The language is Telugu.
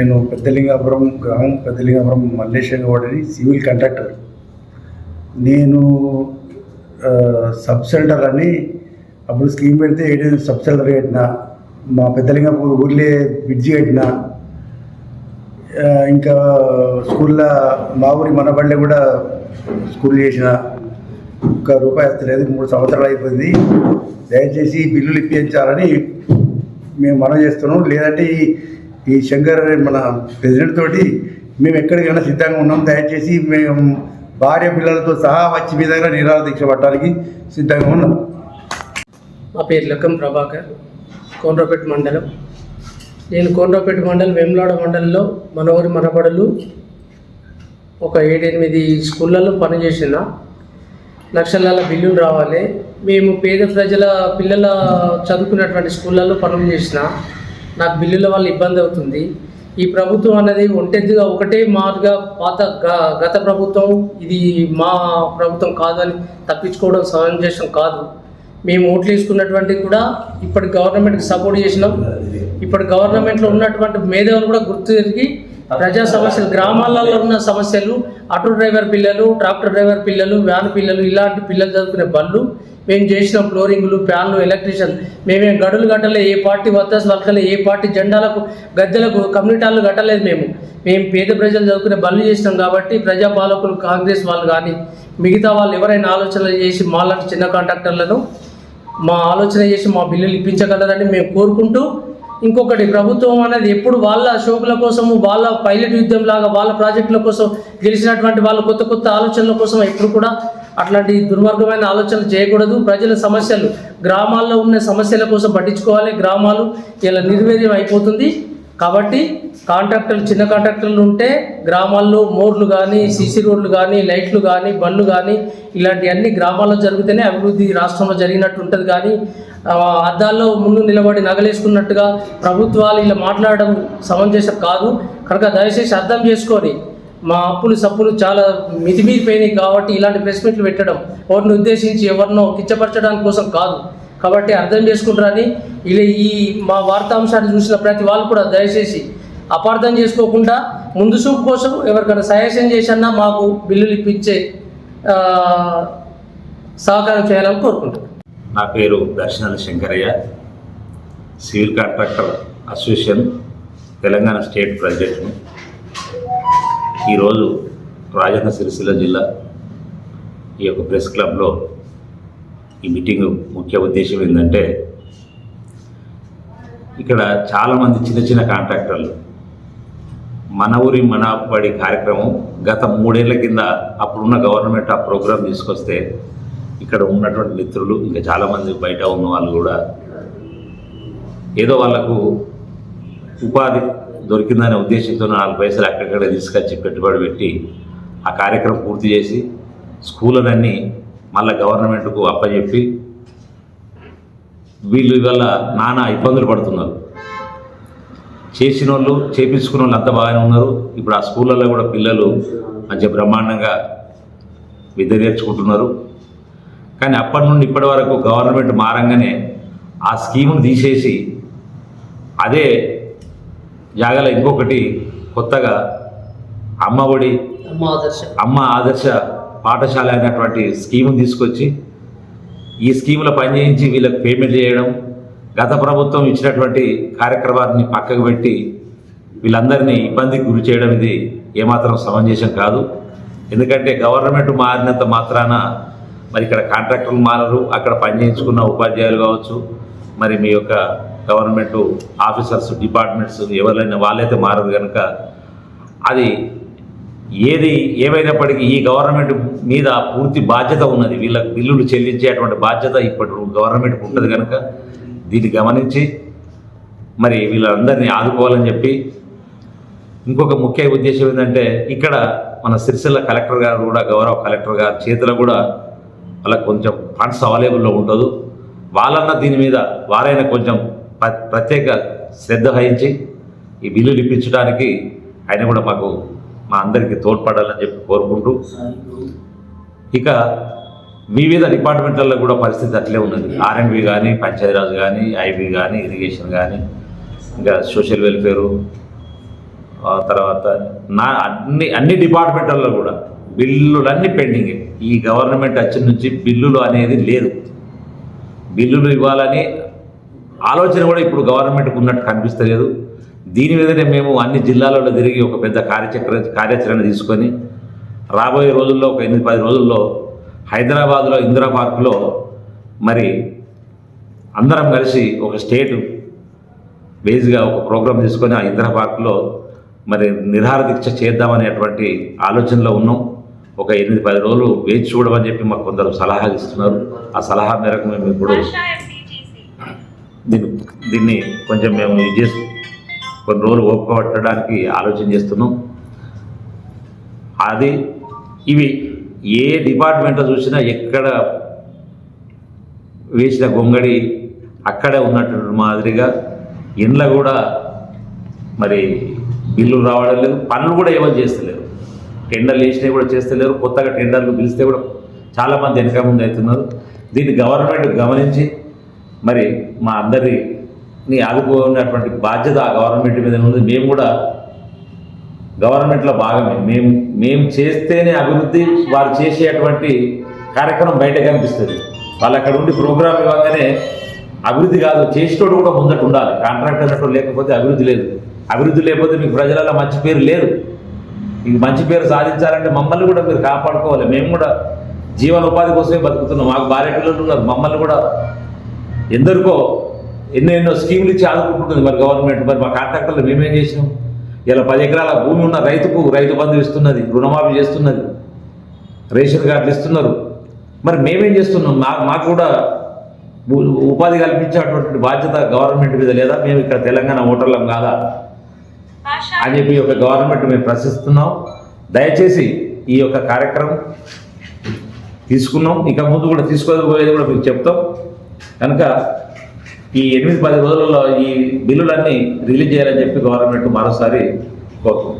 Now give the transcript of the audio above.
నేను పెద్దలింగాపురం గ్రామం పెద్దలింగాపురం మల్లేశంగా వాడని సివిల్ కంట్రాక్టర్ నేను ఆ, సబ్ సెంటర్ అని అప్పుడు స్కీమ్ పెడితే ఏడైనా సబ్ సెంటర్ కట్టిన. మా పెద్దలింగాపూర్ ఊర్లే బ్రిడ్జి కట్టిన. ఇంకా స్కూల్లో మా ఊరి మన బండి కూడా స్కూల్ చేసిన. ఒక రూపాయి వస్తలేదు మూడు సంవత్సరాలు అయిపోయింది. దయచేసి బిల్లులు ఇప్పించాలని మేము మనం చేస్తున్నాం. లేదంటే ఈ శంకర్ మన ప్రెసిడెంట్ తోటి మేము ఎక్కడికైనా సిద్ధంగా ఉన్నాం. దయచేసి మేము భార్య పిల్లలతో సహా వచ్చి మీ దగ్గర నిరాహార దీక్ష పట్టడానికి సిద్ధంగా ఉన్నాం. మా పేరు లక్కం ప్రభాకర్ కోనరాపేట మండలం. నేను కోనరాపేట మండలం వేములాడ మండలంలో మన ఊరి మనబడులు ఒక ఏడెనిమిది స్కూళ్ళలో పనిచేసిన. లక్షల బిల్లులు రావాలి. మేము పేద ప్రజల పిల్లల చదువుకున్నటువంటి స్కూళ్ళల్లో పనులు చేసిన. నాకు బిల్లుల వల్ల ఇబ్బంది అవుతుంది. ఈ ప్రభుత్వం అనేది ఒంటెద్దుగా ఒకటే మాదిగా పాత గ- గత ప్రభుత్వం ఇది మా ప్రభుత్వం కాదని తప్పించుకోవడం సమంజసం కాదు. మేము ఓట్లు వేసుకున్నటువంటి కూడా ఇప్పటి గవర్నమెంట్కి సపోర్ట్ చేసినాం. ఇప్పటి గవర్నమెంట్లో ఉన్నటువంటి మేధావులు కూడా గుర్తు తిరిగి ప్రజా సమస్యలు గ్రామాలలో ఉన్న సమస్యలు ఆటో డ్రైవర్ పిల్లలు ట్రాక్టర్ డ్రైవర్ పిల్లలు వ్యాన్ పిల్లలు ఇలాంటి పిల్లలు చదువుకునే బళ్ళు మేము చేసిన ఫ్లోరింగ్లు ఫ్యాన్లు ఎలక్ట్రీషియన్ మేమేం గడులు కట్టలే ఏ పార్టీ వద్దస్ వాళ్ళకలే ఏ పార్టీ జెండాలకు గద్దెలకు కమ్యూనిటాలు కట్టలేదు మేము. మేము పేద ప్రజలు చదువుకునే బళ్ళు చేసినాం కాబట్టి ప్రజాపాలకులు కాంగ్రెస్ వాళ్ళు కానీ మిగతా వాళ్ళు ఎవరైనా ఆలోచనలు చేసి మాలాంటి చిన్న కాంట్రాక్టర్లను మా ఆలోచన చేసి మా బిల్లులు ఇప్పించగలరని మేము కోరుకుంటూ ఇంకొకటి ప్రభుత్వం అనేది ఎప్పుడు వాళ్ళ షోకుల కోసము వాళ్ళ పైలట్ యుద్ధం లాగా వాళ్ళ ప్రాజెక్టుల కోసం గెలిచినటువంటి వాళ్ళ కొత్త కొత్త ఆలోచనల కోసం ఎప్పుడు కూడా అట్లాంటి దుర్మార్గమైన ఆలోచనలు చేయకూడదు. ప్రజల సమస్యలు గ్రామాల్లో ఉన్న సమస్యల కోసం పట్టించుకోవాలి. గ్రామాలు ఇలా నిర్వీర్యం అయిపోతుంది. కాబట్టి కాంట్రాక్టర్లు చిన్న కాంట్రాక్టర్లు ఉంటే గ్రామాల్లో మోర్లు కానీ సీసీ రోడ్లు కానీ లైట్లు కానీ బండ్లు కానీ ఇలాంటివన్నీ గ్రామాల్లో జరిగితేనే అభివృద్ధి రాష్ట్రంలో జరిగినట్టు ఉంటుంది. కానీ అద్దాల్లో ముందు నిలబడి నగలేసుకున్నట్టుగా ప్రభుత్వాలు ఇలా మాట్లాడడం సమంజసం కాదు. కనుక దయచేసి అర్థం చేసుకొని మా అప్పులు సప్పులు చాలా మితిమీరిపోయినాయి కాబట్టి ఇలాంటి ప్రెస్ మీట్లు పెట్టడం వాటిని ఉద్దేశించి ఎవరినో కిచ్చపరచడానికి కోసం కాదు. కాబట్టి అర్థం చేసుకుంటారని ఇలా ఈ మా వార్తాంశాన్ని చూసిన ప్రతి వాళ్ళు కూడా దయచేసి అపార్థం చేసుకోకుండా ముందు చూపు కోసం ఎవరికైనా సజెషన్ చేసన్నా మాకు బిల్లులు ఇప్పించే సహకారం చేయాలని కోరుకుంటున్నాను నా పేరు Darshanala Shankaraiah civil contractor association Telangana state ప్రెసిడెంట్ను ఈరోజు రాజన్న సిరిసిల్ల జిల్లా ఈ యొక్క ప్రెస్ క్లబ్లో ఈ మీటింగ్ ముఖ్య ఉద్దేశం ఏంటంటే ఇక్కడ చాలామంది చిన్న చిన్న కాంట్రాక్టర్లు మన ఊరి మన బడి కార్యక్రమం గత మూడేళ్ళ కింద అప్పుడున్న గవర్నమెంట్ ఆ ప్రోగ్రాం తీసుకొస్తే ఇక్కడ ఉన్నటువంటి మిత్రులు ఇంకా చాలామంది బయట ఉన్న వాళ్ళు కూడా ఏదో వాళ్ళకు ఉపాధి దొరికిందనే ఉద్దేశంతో నాలుగు పైసలు అక్కడిక్కడ తీసుకొచ్చి పెట్టుబడి పెట్టి ఆ కార్యక్రమం పూర్తి చేసి స్కూళ్ళనన్నీ మళ్ళీ గవర్నమెంట్కు అప్పచెప్పి వీళ్ళు వల్ల నానా ఇబ్బందులు పడుతున్నారు. చేసిన వాళ్ళు చేపించుకున్న వాళ్ళు అంత బాగానే ఉన్నారు. ఇప్పుడు ఆ స్కూళ్ళల్లో కూడా పిల్లలు మంచి బ్రహ్మాండంగా విద్య నేర్చుకుంటున్నారు. కానీ అప్పటి నుండి ఇప్పటి వరకు గవర్నమెంట్ మారంగానే ఆ స్కీమును తీసేసి అదే జాగాలో ఇంకొకటి కొత్తగా అమ్మఒడి అమ్మ ఆదర్శ. అమ్మ ఆదర్శ పాఠశాల అనేటువంటి స్కీమును తీసుకొచ్చి ఈ స్కీములో పనిచేయించి వీళ్ళకి పేమెంట్ చేయడం గత ప్రభుత్వం ఇచ్చినటువంటి కార్యక్రమాన్ని పక్కకు పెట్టి వీళ్ళందరినీ ఇబ్బందికి గురి చేయడం ఇది ఏమాత్రం సమంజసం కాదు. ఎందుకంటే గవర్నమెంట్ మారినంత మాత్రాన మరి ఇక్కడ కాంట్రాక్టర్లు మారరు అక్కడ పనిచేయించుకున్న ఉపాధ్యాయులు కావచ్చు మరి మీ యొక్క గవర్నమెంట్ ఆఫీసర్స్ డిపార్ట్మెంట్స్ ఎవరైనా వాళ్ళైతే మారదు కనుక అది ఏది ఏమైనప్పటికీ ఈ గవర్నమెంట్ మీద పూర్తి బాధ్యత ఉన్నది. వీళ్ళకి బిల్లులు చెల్లించేటువంటి బాధ్యత ఇప్పటి గవర్నమెంట్కి ఉంటుంది కనుక దీన్ని గమనించి మరి వీళ్ళందరినీ ఆదుకోవాలని చెప్పి ఇంకొక ముఖ్య ఉద్దేశం ఏంటంటే ఇక్కడ మన సిరిసిల్ల కలెక్టర్ గారు కూడా గౌరవ కలెక్టర్ గారు చేతిలో కూడా వాళ్ళకి కొంచెం ఫండ్స్ అవైలబుల్లో ఉండదు. వాళ్ళన్న దీని మీద వారైనా కొంచెం ప్రత్యేక శ్రద్ధ వహించి ఈ బిల్లులు ఇప్పించడానికి ఆయన కూడా మాకు మా అందరికీ తోడ్పడాలని చెప్పి కోరుకుంటూ ఇక వివిధ డిపార్ట్మెంట్లలో కూడా పరిస్థితి అట్లే ఉన్నది. ఆర్ఎండ్బి కానీ పంచాయతీరాజ్ కానీ ఐబీ కానీ ఇరిగేషన్ కానీ ఇంకా సోషల్ వెల్ఫేరు తర్వాత నా అన్ని అన్ని డిపార్ట్మెంట్లలో కూడా బిల్లులన్నీ పెండింగ్. ఈ గవర్నమెంట్ వచ్చిన నుంచి బిల్లులు అనేది లేదు. బిల్లులు ఇవ్వాలని ఆలోచన కూడా ఇప్పుడు గవర్నమెంట్కి ఉన్నట్టు కనిపిస్తలేదు. దీని మీదనే మేము అన్ని జిల్లాలలో తిరిగి ఒక పెద్ద కార్యచక్ర కార్యాచరణ తీసుకొని రాబోయే రోజుల్లో ఒక ఎనిమిది పది రోజుల్లో హైదరాబాద్లో ఇందిరా పార్క్లో మరి అందరం కలిసి ఒక స్టేట్ బేస్గా ఒక ప్రోగ్రాం తీసుకొని ఆ ఇందిరా పార్క్లో మరి నిర్హార దీక్ష చేద్దామనేటువంటి ఆలోచనలో ఉన్నాం. ఒక ఎనిమిది పది రోజులు వేచి చూడమని చెప్పి మాకు కొందరు సలహాలు ఇస్తున్నారు. ఆ సలహా మేరకు మేము ఇప్పుడు దీన్ని దీన్ని కొంచెం మేము ఇది చేసి కొన్ని రోజులు ఓపిక ఆలోచన చేస్తున్నాం. అది ఇవి ఏ డిపార్ట్మెంట్లో చూసినా ఎక్కడ వేసిన గొంగడి అక్కడే ఉన్నటువంటి మాదిరిగా ఇండ్ల కూడా మరి బిల్లు రావడం లేదు పనులు కూడా ఏమో చేస్తలేరు. టెండర్లు వేసినవి కూడా చేస్తలేరు కొత్తగా టెండర్లు పిలిస్తే కూడా చాలామంది వెనక ముందు అవుతున్నారు. దీన్ని గవర్నమెంట్ గమనించి మరి మా అందరిని ఆదుకోనటువంటి బాధ్యత ఆ గవర్నమెంట్ మీద ఉంది మేము కూడా గవర్నమెంట్లో భాగమే. మేము మేము చేస్తేనే అభివృద్ధి వారు చేసేటువంటి కార్యక్రమం బయట కనిపిస్తుంది. వాళ్ళు అక్కడ ఉండి ప్రోగ్రామ్ ఇవ్వగానే అభివృద్ధి కాదు చేసేటోడు కూడా ముందట ఉండాలి. కాంట్రాక్ట్ అన్నట్టు లేకపోతే అభివృద్ధి లేదు. అభివృద్ధి లేకపోతే మీకు ప్రజలలో మంచి పేరు లేదు. మీకు మంచి పేరు సాధించాలంటే మమ్మల్ని కూడా మీరు కాపాడుకోవాలి. మేము కూడా జీవనోపాధి కోసమే బతుకుతున్నాం. మాకు భార్య పిల్లలు ఉన్నారు. మమ్మల్ని కూడా ఎందరికో ఎన్నో ఎన్నో స్కీములు ఇచ్చి ఆదుకుంటుంది మరి గవర్నమెంట్. మరి మా కాంట్రాక్టర్లు మేమేం చేసినాం? ఇలా పది ఎకరాల భూమి ఉన్న రైతుకు రైతు బంధు ఇస్తున్నది రుణమాఫీ చేస్తున్నది. రేషన్ కార్డులు ఇస్తున్నారు. మరి మేమేం చేస్తున్నాం? మా మాకు కూడా ఉపాధి కల్పించేటువంటి బాధ్యత గవర్నమెంట్ మీద లేదా? మేము ఇక్కడ తెలంగాణ ఓటర్లం కాదా? అని చెప్పి ఈ యొక్క గవర్నమెంట్ మేము ప్రశ్నిస్తున్నాం. దయచేసి ఈ యొక్క కార్యక్రమం తీసుకున్నాం. ఇక ముందు కూడా తీసుకోకపోయేది కూడా మీకు చెప్తాం. కనుక ఈ ఎనిమిది పది రోజులలో ఈ బిల్లులన్నీ రిలీజ్ చేయాలని చెప్పి గవర్నమెంట్ మరోసారి కోరుతున్నాం